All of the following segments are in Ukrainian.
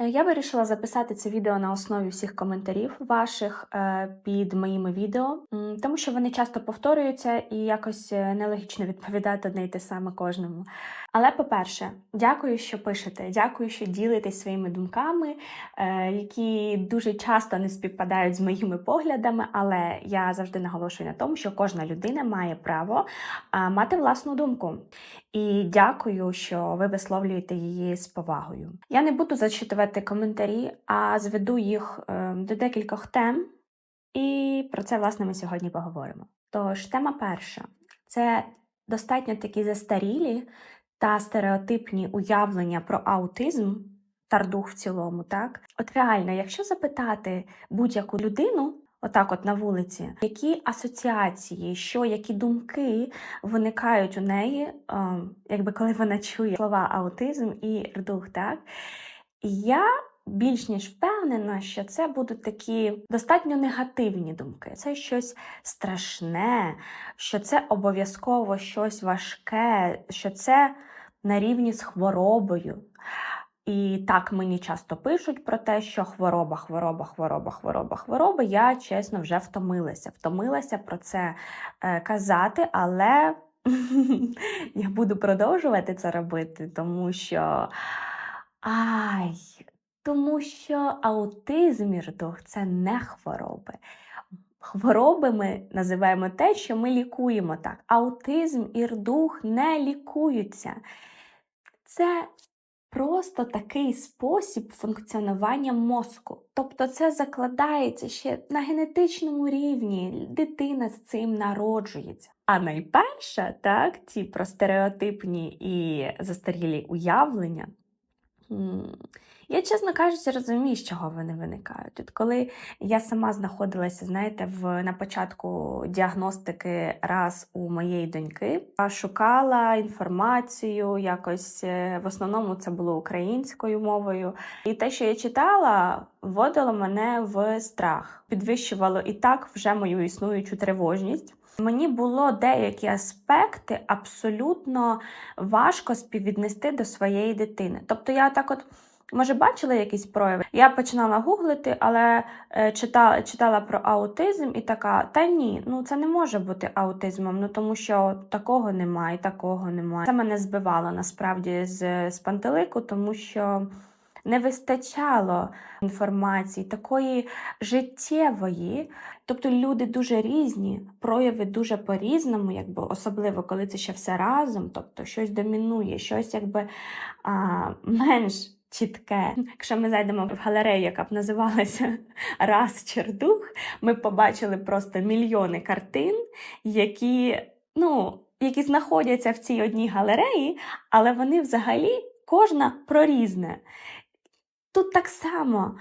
Е, Я вирішила записати це відео на основі всіх коментарів ваших е, під моїми відео, тому що вони часто повторюються і якось е, нелогічно відповідати одне й те саме кожному. Але, по-перше, дякую, що пишете, дякую, що ділитесь своїми думками, які дуже часто не співпадають з моїми поглядами, але я завжди наголошую на тому, що кожна людина має право мати власну думку. І дякую, що ви висловлюєте її з повагою. Я не буду зачитувати коментарі, а зведу їх е, до декількох тем, і про це, власне, ми сьогодні поговоримо. Тож, тема перша це достатньо такі застарілі та стереотипні уявлення про аутизм та дух в цілому. Так, от реально, якщо запитати будь-яку людину. Отак, от на вулиці, які асоціації, що які думки виникають у неї, ем, якби коли вона чує слова аутизм і рдух, так? Я більш ніж впевнена, що це будуть такі достатньо негативні думки. Це щось страшне, що це обов'язково щось важке, що це на рівні з хворобою. І так мені часто пишуть про те, що хвороба, хвороба, хвороба, хвороба, хвороба. Я чесно вже втомилася. Втомилася про це е, казати, але я буду продовжувати це робити, тому що ай, тому що аутизм і рдух – це не хвороби. Хвороби ми називаємо те, що ми лікуємо так. Аутизм і рдух не лікуються. Це просто такий спосіб функціонування мозку. Тобто це закладається ще на генетичному рівні. Дитина з цим народжується. А найперше, так, ці про стереотипні і застарілі уявлення. Я, чесно кажучи, розумію, з чого вони виникають. От коли я сама знаходилася, знаєте, в, на початку діагностики раз у моєї доньки, шукала інформацію, якось е, в основному це було українською мовою. І те, що я читала, вводило мене в страх, підвищувало і так вже мою існуючу тривожність. Мені було деякі аспекти абсолютно важко співвіднести до своєї дитини. Тобто я так от. Може, бачила якісь прояви? Я починала гуглити, але е, читала, читала про аутизм і така: та ні, ну це не може бути аутизмом, ну тому що такого немає, такого немає. Це мене збивало насправді з, з пантелику, тому що не вистачало інформації такої життєвої. Тобто люди дуже різні, прояви дуже по-різному, якби особливо коли це ще все разом, тобто щось домінує, щось якби а, менш чітке. Якщо ми зайдемо в галерею, яка б називалася Раз Чердух, ми побачили просто мільйони картин, які, ну, які знаходяться в цій одній галереї, але вони взагалі кожна про різне. Тут так само.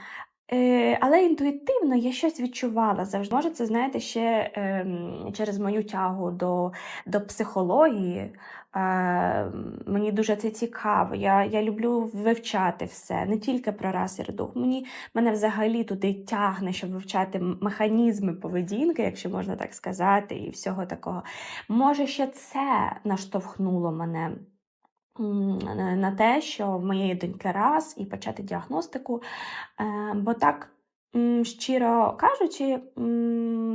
Е, але інтуїтивно я щось відчувала завжди. Може, це знаєте ще ем, через мою тягу до, до психології. Е, мені дуже це цікаво. Я, я люблю вивчати все, не тільки про раз і дух. Мені мене взагалі туди тягне, щоб вивчати механізми поведінки, якщо можна так сказати, і всього такого. Може, ще це наштовхнуло мене на те, що в моєї доньки раз і почати діагностику. Е, Бо так, щиро кажучи,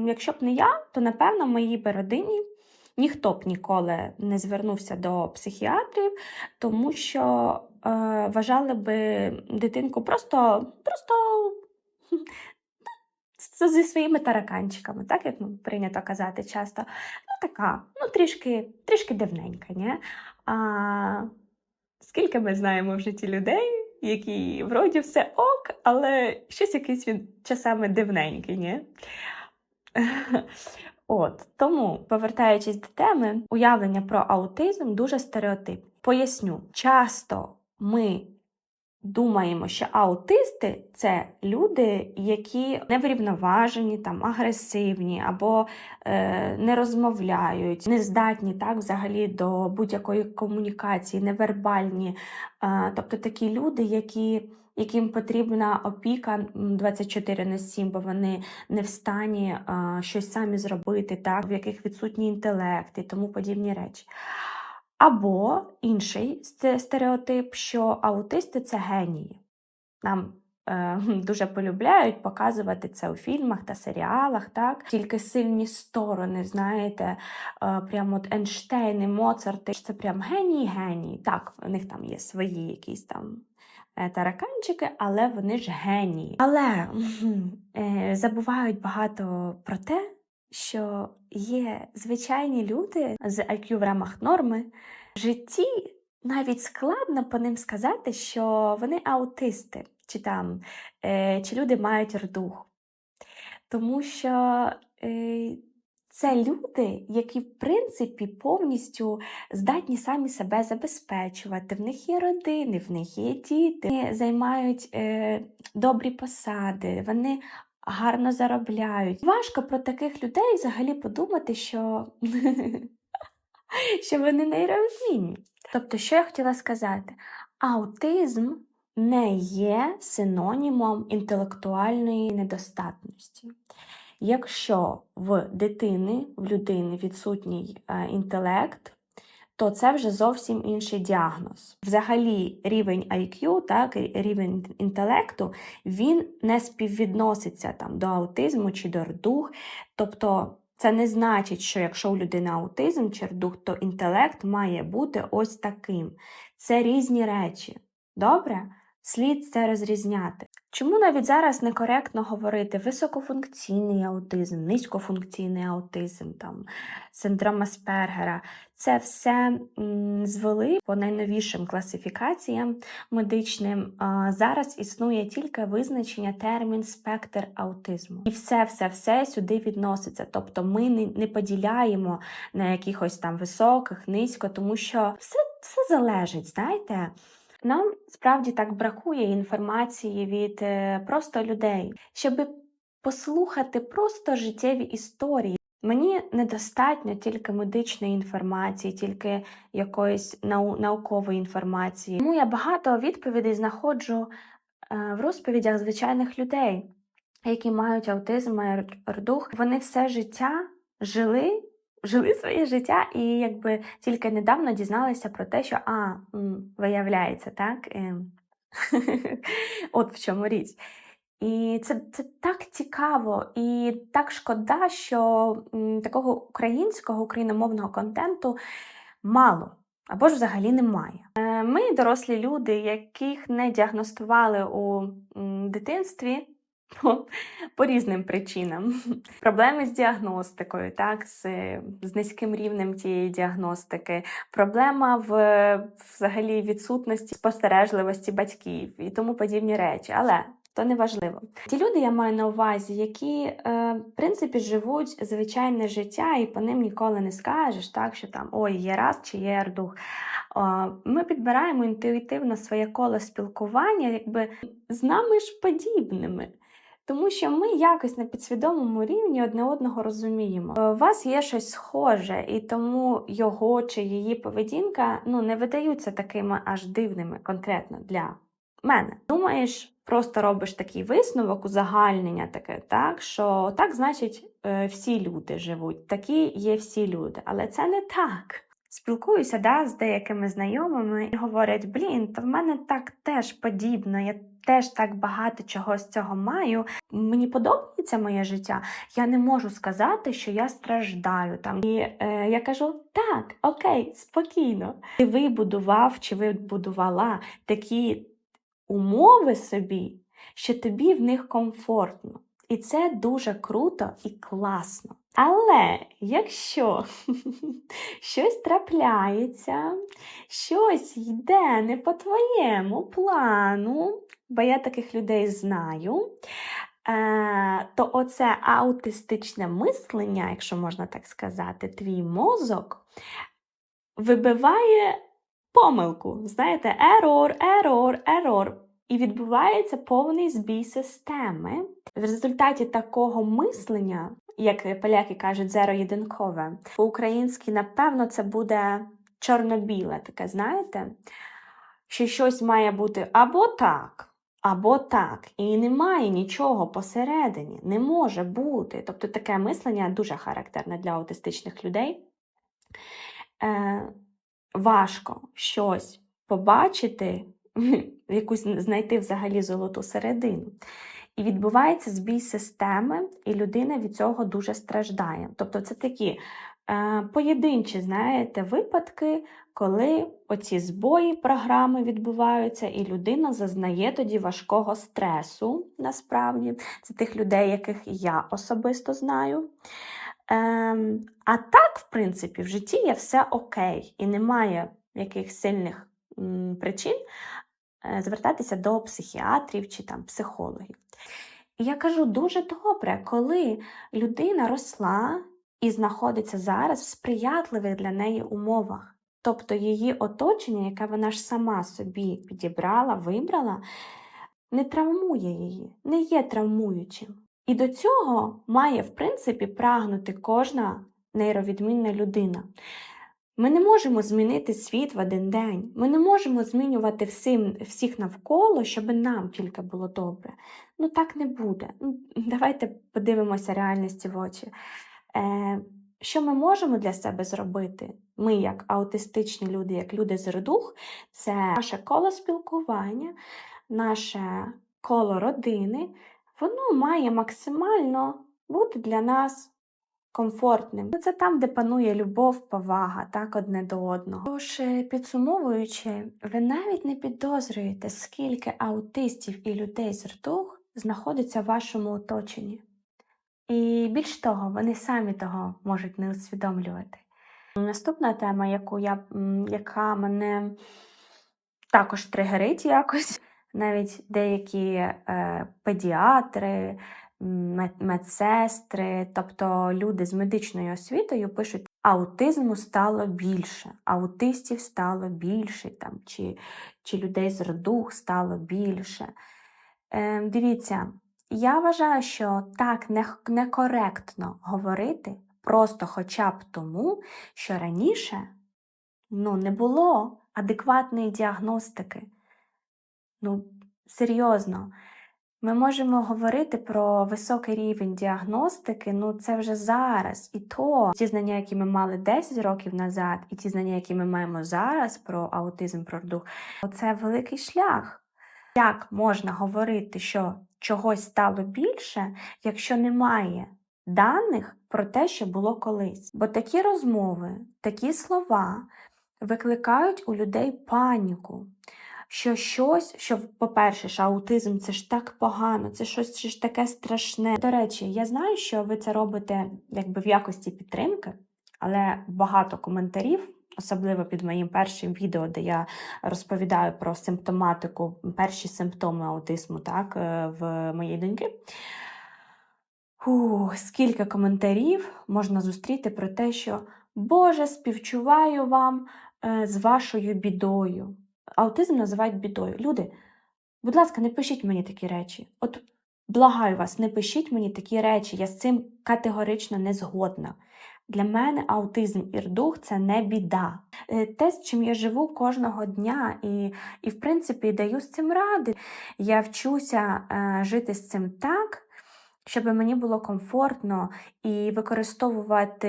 якщо б не я, то напевно моїй би родині ніхто б ніколи не звернувся до психіатрів, тому що е, вважали би дитинку просто, просто з- зі своїми тараканчиками, так як ну, прийнято казати часто. Ну, така, ну, трішки, трішки дивненька, ні? А скільки ми знаємо в житті людей, які вроді все ок, але щось якийсь він часами дивненький, ні? От тому, повертаючись до теми, уявлення про аутизм дуже стереотипні. Поясню, часто ми думаємо, що аутисти це люди, які неврівноважені, там агресивні або е, не розмовляють, не здатні так взагалі до будь-якої комунікації, невербальні. Е, тобто такі люди, які. Яким потрібна опіка 24 на 7, бо вони не в стані а, щось самі зробити, так, в яких відсутній інтелект і тому подібні речі. Або інший стереотип, що аутисти це генії. нам е, дуже полюбляють показувати це у фільмах та серіалах, так? Тільки сильні сторони, знаєте, е, прямо от Ейнштейни, Моцарти, це прям генії, генії. Так, у них там є свої якісь там е, тараканчики, але вони ж генії. Але е, забувають багато про те, що є звичайні люди з IQ в рамах норми. В житті навіть складно по ним сказати, що вони аутисти, чи там е, чи люди мають рдух. Тому що е, це люди, які, в принципі, повністю здатні самі себе забезпечувати. В них є родини, в них є діти, вони займають е, добрі посади, вони гарно заробляють. Важко про таких людей взагалі подумати, що, що вони нейровідмінні. Тобто, що я хотіла сказати? Аутизм не є синонімом інтелектуальної недостатності. Якщо в дитини, в людини відсутній е, інтелект, то це вже зовсім інший діагноз. Взагалі, рівень IQ, так, рівень інтелекту, він не співвідноситься там, до аутизму чи до рдух. Тобто, це не значить, що якщо у людини аутизм чи рдух, то інтелект має бути ось таким. Це різні речі. Добре? Слід це розрізняти. Чому навіть зараз некоректно говорити високофункційний аутизм, низькофункційний аутизм, там, синдром Аспергера? Це все звели по найновішим класифікаціям медичним. Зараз існує тільки визначення термін спектр аутизму. І все, все, все сюди відноситься. Тобто ми не поділяємо на якихось там високих, низько, тому що все, все залежить, знаєте. Нам справді так бракує інформації від е, просто людей, щоб послухати просто життєві історії. Мені недостатньо тільки медичної інформації, тільки якоїсь нау- наукової інформації. Тому я багато відповідей знаходжу е, в розповідях звичайних людей, які мають аутизм рдух. Вони все життя жили жили своє життя і якби тільки недавно дізналися про те, що а, виявляється, так? ем, От в чому річ. І це, це так цікаво і так шкода, що такого українського, україномовного контенту мало. Або ж взагалі немає. Е, Ми, дорослі люди, яких не діагностували у дитинстві, по, по різним причинам. Проблеми з діагностикою, так, з, з низьким рівнем тієї діагностики, проблема в взагалі відсутності спостережливості батьків і тому подібні речі. Але то не важливо. Ті люди я маю на увазі, які е, в принципі живуть звичайне життя, і по ним ніколи не скажеш, так що там ой, є раз чи є ердух. О, Ми підбираємо інтуїтивно своє коло спілкування, якби з нами ж подібними. Тому що ми якось на підсвідомому рівні одне одного розуміємо. Е, У вас є щось схоже, і тому його чи її поведінка ну, не видаються такими аж дивними конкретно для мене. Думаєш, просто робиш такий висновок, узагальнення таке, так, що так, значить, е, всі люди живуть, такі є всі люди, але це не так. Спілкуюся да, з деякими знайомими і говорять: блін, то в мене так теж подібно, я теж так багато чого з цього маю. Мені подобається моє життя. Я не можу сказати, що я страждаю там. І е, я кажу: так, окей, спокійно. Ти вибудував чи вибудувала такі умови собі, що тобі в них комфортно. І це дуже круто і класно. Але якщо щось трапляється, щось йде не по твоєму плану, бо я таких людей знаю, е, то оце аутистичне мислення, якщо можна так сказати, твій мозок вибиває помилку. Знаєте, ерор, ерор, ерор. І відбувається повний збій системи. В результаті такого мислення, як поляки кажуть, зеро-єдинкове, по-українськи, напевно, це буде чорно-біле, таке, знаєте, що щось має бути або так, або так. І немає нічого посередині, не може бути. Тобто таке мислення дуже характерне для аутистичних людей. Е, важко щось побачити якусь знайти взагалі золоту середину. І відбувається збій системи, і людина від цього дуже страждає. Тобто це такі е, поєдинчі, знаєте, випадки, коли оці збої програми відбуваються, і людина зазнає тоді важкого стресу, насправді. Це тих людей, яких я особисто знаю. Ем, а так, в принципі, в житті є все окей, і немає якихось сильних причин е, звертатися до психіатрів чи там психологів. І я кажу, дуже добре, коли людина росла і знаходиться зараз в сприятливих для неї умовах. Тобто її оточення, яке вона ж сама собі підібрала, вибрала, не травмує її, не є травмуючим. І до цього має, в принципі, прагнути кожна нейровідмінна людина. Ми не можемо змінити світ в один день. Ми не можемо змінювати всім, всіх навколо, щоб нам тільки було добре. Ну так не буде. Ну, Давайте подивимося реальності в очі. Е, що ми можемо для себе зробити? Ми, як аутистичні люди, як люди з родух, це наше коло спілкування, наше коло родини, воно має максимально бути для нас комфортним. Ну, Це там, де панує любов, повага, так одне до одного. Тож, е, підсумовуючи, ви навіть не підозрюєте, скільки аутистів і людей з ртух знаходиться в вашому оточенні. І більш того, вони самі того можуть не усвідомлювати. Наступна тема, яку я, яка мене також тригерить якось, навіть деякі е, педіатри, медсестри, тобто люди з медичною освітою пишуть, аутизму стало більше, аутистів стало більше, там, чи, чи людей з родух стало більше. Е, дивіться, я вважаю, що так некоректно говорити просто хоча б тому, що раніше ну, не було адекватної діагностики. Ну, серйозно, ми можемо говорити про високий рівень діагностики, ну це вже зараз. І то ті знання, які ми мали 10 років назад, і ті знання, які ми маємо зараз про аутизм, про дух, це великий шлях. Як можна говорити, що чогось стало більше, якщо немає даних про те, що було колись? Бо такі розмови, такі слова викликають у людей паніку. Що щось, що, по-перше, що аутизм це ж так погано, це щось це ж таке страшне. До речі, я знаю, що ви це робите якби в якості підтримки, але багато коментарів, особливо під моїм першим відео, де я розповідаю про симптоматику, перші симптоми аутизму, так, е, в моєї доньки. Фу, скільки коментарів можна зустріти про те, що Боже, співчуваю вам е, з вашою бідою. Аутизм називають бідою. Люди, будь ласка, не пишіть мені такі речі. От благаю вас, не пишіть мені такі речі. Я з цим категорично не згодна. Для мене аутизм і рдух це не біда. Е, Те, з чим я живу кожного дня, і, і в принципі даю з цим ради. Я вчуся е, жити з цим так, щоб мені було комфортно і використовувати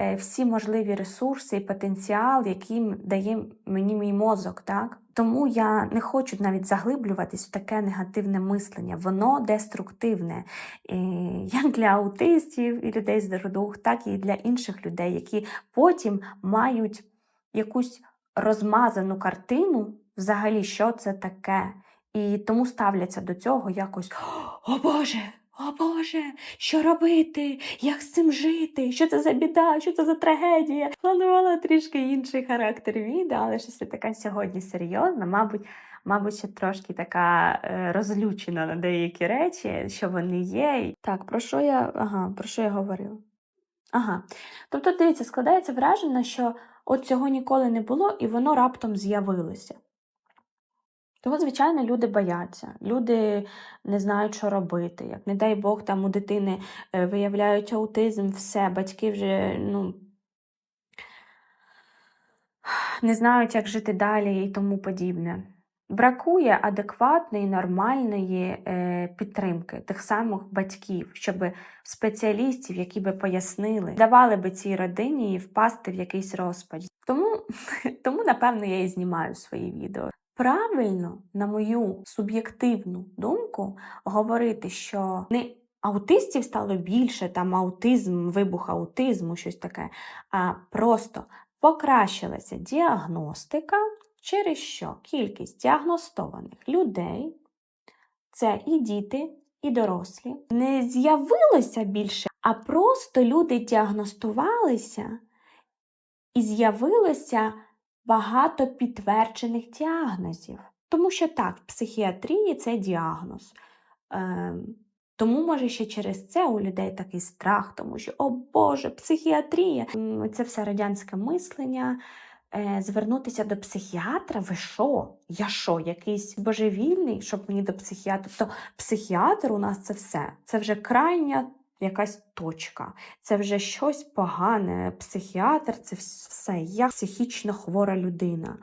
е, всі можливі ресурси і потенціал, який дає мені мій мозок. Так? Тому я не хочу навіть заглиблюватись в таке негативне мислення. Воно деструктивне і як для аутистів і людей з родух, так і для інших людей, які потім мають якусь розмазану картину, взагалі, що це таке. І тому ставляться до цього якось: О Боже! О Боже, що робити? Як з цим жити? Що це за біда? Що це за трагедія? Планувала трішки інший характер відео, але щось така сьогодні серйозна. Мабуть, мабуть, ще трошки така е, розлючена на деякі речі, що вони є. Так, про що я ага, про що я говорила? Ага. Тобто, дивіться, складається враження, що от цього ніколи не було, і воно раптом з'явилося. Того, звичайно, люди бояться, люди не знають, що робити. Як не дай Бог, там у дитини е, виявляють аутизм, все, батьки вже ну, не знають, як жити далі і тому подібне. Бракує адекватної, нормальної е, підтримки тих самих батьків, щоб спеціалістів, які би пояснили, давали би цій родині впасти в якийсь розпач. Тому, тому напевно, я і знімаю свої відео. Правильно, на мою суб'єктивну думку, говорити, що не аутистів стало більше, там аутизм, вибух аутизму, щось таке, а просто покращилася діагностика, через що кількість діагностованих людей, це і діти, і дорослі, не з'явилося більше, а просто люди діагностувалися і з'явилося багато підтверджених діагнозів. Тому що так, в психіатрії це діагноз. Ем, тому, може, ще через це у людей такий страх, тому що, о Боже, психіатрія. Це все радянське мислення. Е, Звернутися до психіатра, ви що? Я що, якийсь божевільний, щоб мені до психіатра? То психіатр у нас це все. Це вже крайня якась точка. Це вже щось погане. Психіатр це все. Я психічно хвора людина.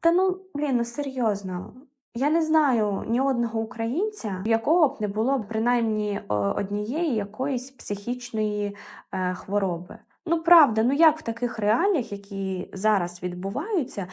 Та ну, блін, ну серйозно. Я не знаю ні одного українця, в якого б не було принаймні однієї якоїсь психічної е, хвороби. Ну, правда, ну як в таких реаліях, які зараз відбуваються,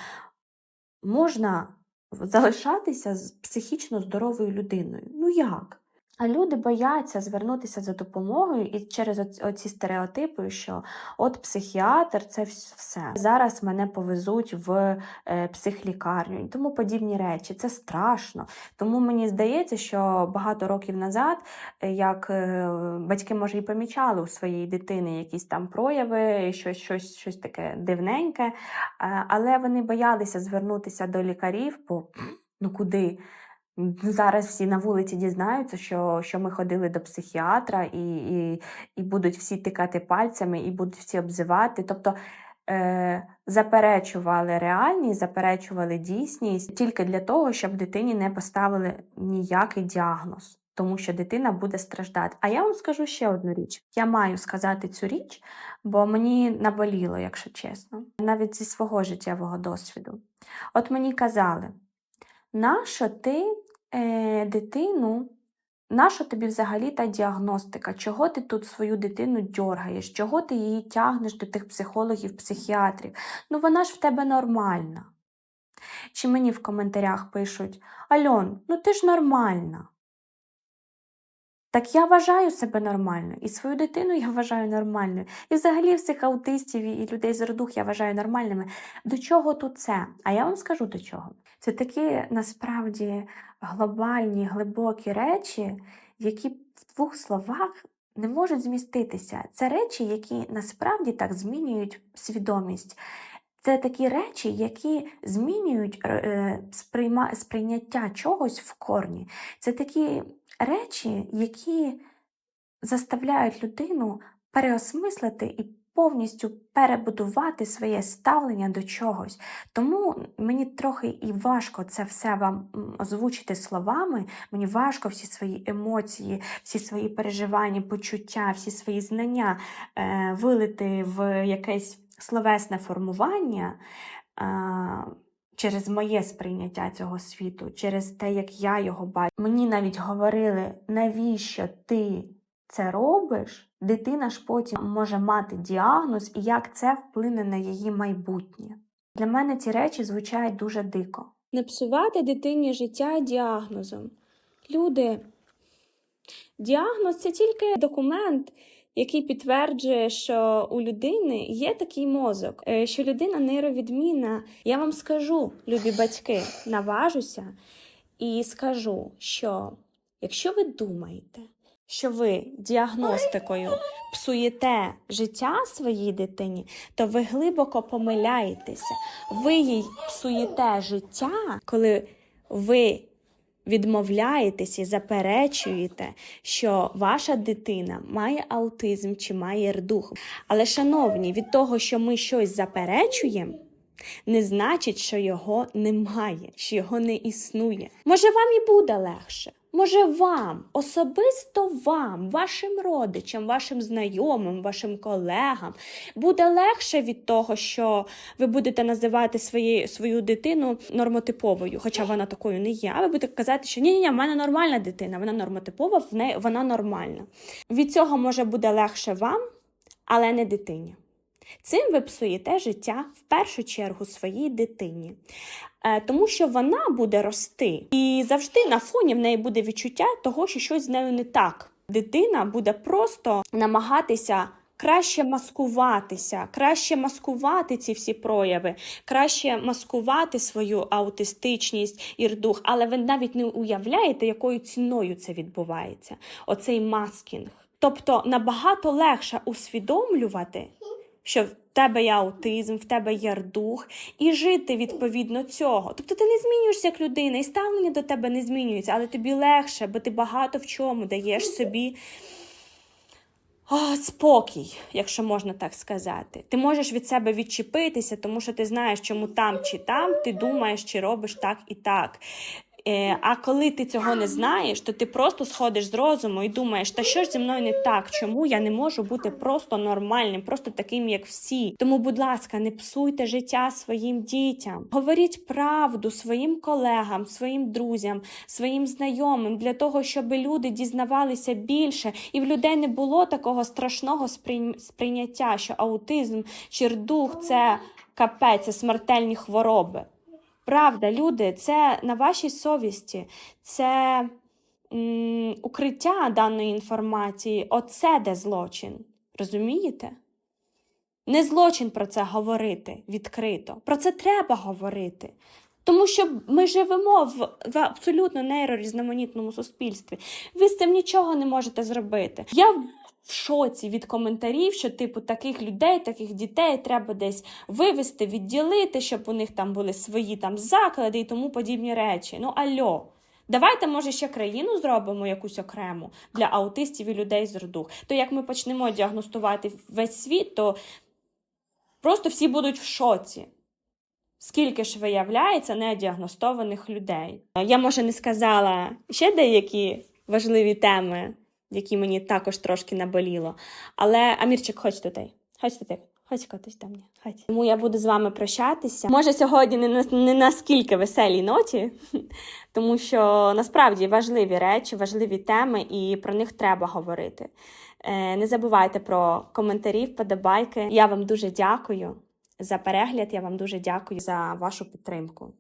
можна залишатися з психічно здоровою людиною? Ну як? А люди бояться звернутися за допомогою і через оці стереотипи, що от психіатр це все. Зараз мене повезуть в е, психлікарню і тому подібні речі. Це страшно. Тому мені здається, що багато років назад, е, як е, батьки, може, і помічали у своєї дитини якісь там прояви, щось, щось, щось таке дивненьке, але вони боялися звернутися до лікарів, бо ну куди? Зараз всі на вулиці дізнаються, що, що ми ходили до психіатра, і, і, і будуть всі тикати пальцями, і будуть всі обзивати. Тобто е, заперечували реальність, заперечували дійсність тільки для того, щоб дитині не поставили ніякий діагноз, тому що дитина буде страждати. А я вам скажу ще одну річ. Я маю сказати цю річ, бо мені наболіло, якщо чесно, навіть зі свого життєвого досвіду. От мені казали, нащо ти е, дитину наша тобі взагалі та діагностика? Чого ти тут свою дитину дьоргаєш? Чого ти її тягнеш до тих психологів, психіатрів? Ну вона ж в тебе нормальна. Чи мені в коментарях пишуть: Альон, ну ти ж нормальна. Так я вважаю себе нормальною, і свою дитину я вважаю нормальною. І взагалі всіх аутистів і людей з родух я вважаю нормальними. До чого тут це? А я вам скажу до чого. Це такі насправді глобальні, глибокі речі, які в двох словах не можуть зміститися. Це речі, які насправді так змінюють свідомість. Це такі речі, які змінюють е, сприйма, сприйняття чогось в корні. Це такі речі, які заставляють людину переосмислити і повністю перебудувати своє ставлення до чогось. Тому мені трохи і важко це все вам озвучити словами. Мені важко всі свої емоції, всі свої переживання, почуття, всі свої знання е, вилити в якесь словесне формування. Е, Через моє сприйняття цього світу, через те, як я його бачу. Мені навіть говорили, навіщо ти це робиш, дитина ж потім може мати діагноз і як це вплине на її майбутнє. Для мене ці речі звучать дуже дико. Не псувати дитині життя діагнозом. Люди, діагноз це тільки документ, який підтверджує, що у людини є такий мозок, е, що людина нейровідмінна. Я вам скажу, любі батьки, наважуся і скажу, що якщо ви думаєте, що ви діагностикою псуєте життя своїй дитині, то ви глибоко помиляєтеся. Ви їй псуєте життя, коли ви відмовляєтесь і заперечуєте, що ваша дитина має аутизм чи має рдух. Але, шановні, від того, що ми щось заперечуємо, не значить, що його немає, що його не існує. Може, вам і буде легше. Може, вам, особисто вам, вашим родичам, вашим знайомим, вашим колегам буде легше від того, що ви будете називати свої, свою дитину нормотиповою, хоча вона такою не є. А ви будете казати, що ні, ні, ні, в мене нормальна дитина, вона нормотипова, в неї вона нормальна. Від цього може буде легше вам, але не дитині. Цим ви псуєте життя в першу чергу своїй дитині, Е, тому що вона буде рости, і завжди на фоні в неї буде відчуття того, що щось з нею не так. Дитина буде просто намагатися. Краще маскуватися, краще маскувати ці всі прояви, краще маскувати свою аутистичність і рдух, але ви навіть не уявляєте, якою ціною це відбувається. Оцей маскінг. Тобто набагато легше усвідомлювати, що в тебе є аутизм, в тебе є рдух, і жити відповідно цього. Тобто ти не змінюєшся як людина, і ставлення до тебе не змінюється, але тобі легше, бо ти багато в чому даєш собі. О, спокій, якщо можна так сказати. Ти можеш від себе відчепитися, тому що ти знаєш, чому там чи там ти думаєш, чи робиш так і так. Е, а коли ти цього не знаєш, то ти просто сходиш з розуму і думаєш, та що ж зі мною не так? Чому я не можу бути просто нормальним, просто таким, як всі? Тому, будь ласка, не псуйте життя своїм дітям. Говоріть правду своїм колегам, своїм друзям, своїм знайомим для того, щоб люди дізнавалися більше, і в людей не було такого страшного сприйня- сприйняття, що аутизм чи рдух це капець, це смертельні хвороби. Правда, люди, це на вашій совісті, це м, укриття даної інформації, оце де злочин. Розумієте? Не злочин про це говорити відкрито. Про це треба говорити. Тому що ми живемо в, в абсолютно нейрорізноманітному суспільстві. Ви з цим нічого не можете зробити. Я в шоці від коментарів, що типу таких людей, таких дітей треба десь вивести, відділити, щоб у них там були свої там заклади і тому подібні речі. Ну альо. Давайте, може, ще країну зробимо якусь окрему для аутистів і людей з рдух. То як ми почнемо діагностувати весь світ, то просто всі будуть в шоці. Скільки ж виявляється недіагностованих людей? Я, може, не сказала ще деякі важливі теми, які мені також трошки наболіло. Але Амірчик, хоч тут. Хоч тут. Хоч котись до мене, хоч. Тому я буду з вами прощатися. Може, сьогодні не, на- не наскільки веселій ноті, тому що насправді важливі речі, важливі теми, і про них треба говорити. Е, Не забувайте про коментарі, вподобайки. Я вам дуже дякую за перегляд. Я вам дуже дякую за вашу підтримку.